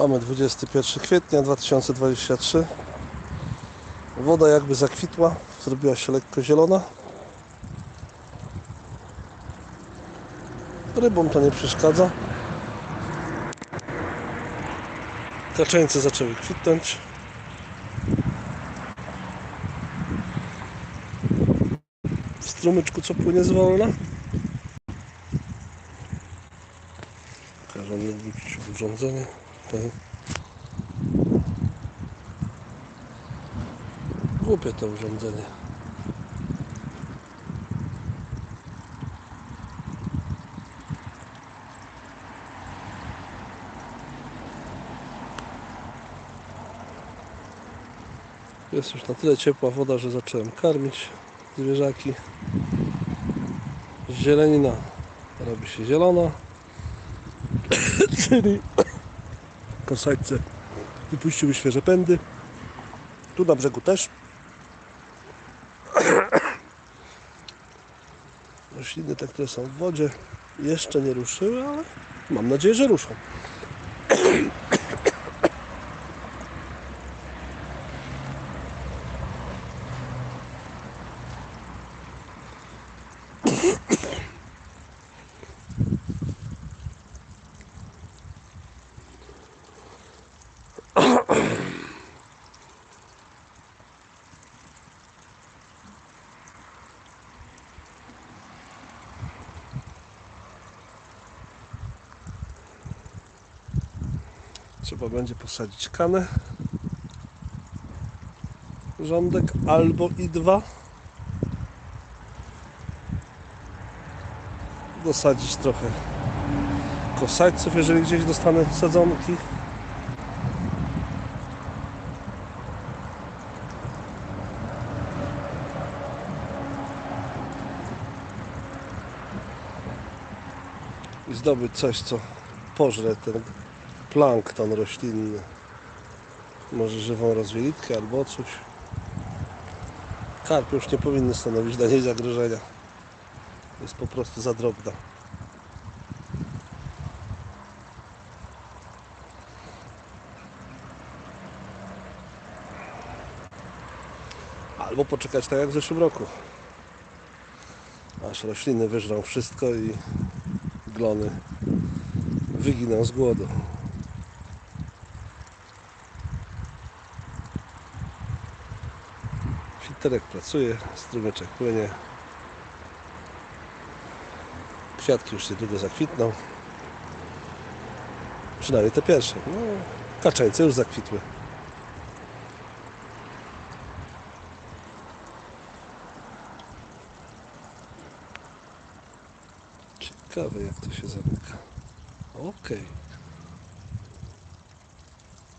Mamy 21 kwietnia 2023. Woda jakby zakwitła, zrobiła się lekko zielona. Rybom to nie przeszkadza. Kaczeńce zaczęły kwitnąć. W strumyczku co płynie z wolna. Pokażę wrócić urządzenie. Tutaj. Głupie to urządzenie. Jest już na tyle ciepła woda, że zacząłem karmić zwierzaki. Zielenina robi się zielona, czyli kosajce wypuściły świeże pędy. Tu na brzegu też. Rośliny te, które są w wodzie, jeszcze nie ruszyły, ale mam nadzieję, że ruszą. Trzeba będzie posadzić kanę. Rządek albo i dwa. Dosadzić trochę kosajców, jeżeli gdzieś dostanę sadzonki. I zdobyć coś, co pożre ten plankton roślinny. Może żywą rozwielitkę albo coś. Karpie już nie powinny stanowić dla niej zagrożenia. Jest po prostu za drobna. Albo poczekać tak jak w zeszłym roku. Aż rośliny wyżrą wszystko i glony wyginą z głodu. Filterek pracuje, strumyczek płynie. Kwiatki już niedługo zakwitną. Przynajmniej te pierwsze. No, kaczeńce już zakwitły. Ciekawe jak to się zamyka. Okej.